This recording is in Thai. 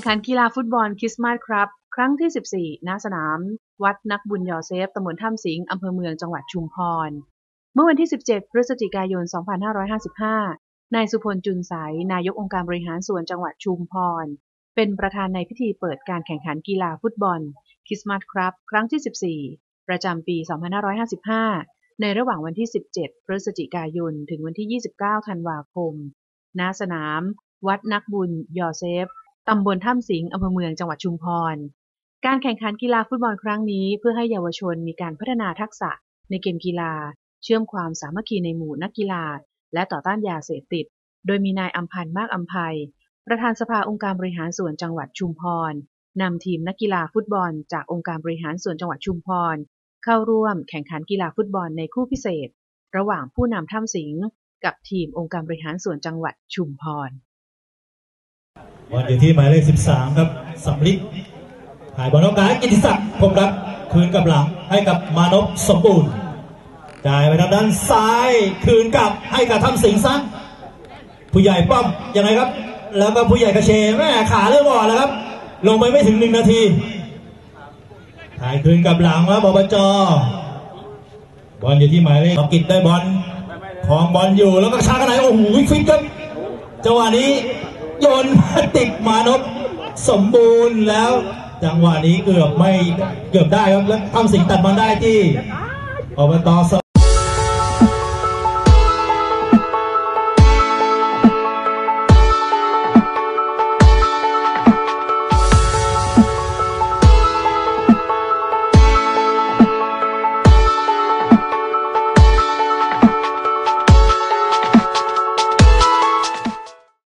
ข่งขันกีฬาฟุตบอลคริสต์มาสครับ ครั้งที่ 14 ณ สนาม วัดนักบุญยอเซฟตำบลถ้ำสิงห์อำเภอเมืองจังหวัดชุมพร เมื่อวันที่ 17 พฤศจิกายน 2555 นายสุพลจุนใสยนายกองค์การบริหารส่วนจังหวัดชุมพร เป็นประธานในพิธีเปิดการแข่งขันกีฬาฟุตบอลคริสต์มาสครับ ครั้งที่ 14 ประจำปี 2555 ในระหว่างวันที่ 17 พฤศจิกายน ถึงวันที่ 29 ธันวาคม ณ สนาม วัดนักบุญยอเซฟ ตำบลถ้ำสิงห์อำเภอเมืองจังหวัดชุมพร การแข่งขันกีฬาฟุตบอลครั้งนี้ เพื่อให้เยาวชนมีการพัฒนาทักษะในเกมกีฬา เชื่อมความสามัคคีในหมู่นักกีฬา และต่อต้านยาเสพติด โดยมีนายอัมพันธ์มากอัมภัย ประธานสภาองค์การบริหารส่วนจังหวัดชุมพรนำทีมนักกีฬาฟุตบอล จากองค์การบริหารส่วนจังหวัดชุมพร เข้าร่วมแข่งขันกีฬาฟุตบอลในคู่พิเศษ ระหว่างผู้นำถ้ำสิงห์กับทีมองค์การบริหารส่วนจังหวัดชุมพร บอลอยู่ที่หมายเลข 13 ครับสำลิดถ่ายบอลน้องกายกิติศักดิ์พรมรักคืนกับหลังให้กับมานพสมบูรณ์จ่ายไปทางด้านซ้ายคืนกับให้กับทำสิงห์ซังผู้ใหญ่ป้อมยังไงครับ แล้วก็ผู้ใหญ่กระเชแม่ขาเริ่มอ่อนแล้วครับ ลงไปไม่ถึงหนึ่งนาทีถ่ายคืนกับหลังครับอบจบอลอยู่ที่หมายเลขกิจได้บอลของบอลอยู่แล้วก็ชากันไหนโอ้โหฟิตครับจังหวะนี้ นติดมานพสมบูรณ์แล้ว จังหวะนี้เกือบไม่เกือบได้ครับแล้วทำสิ่งตัดบอลได้ที่อบต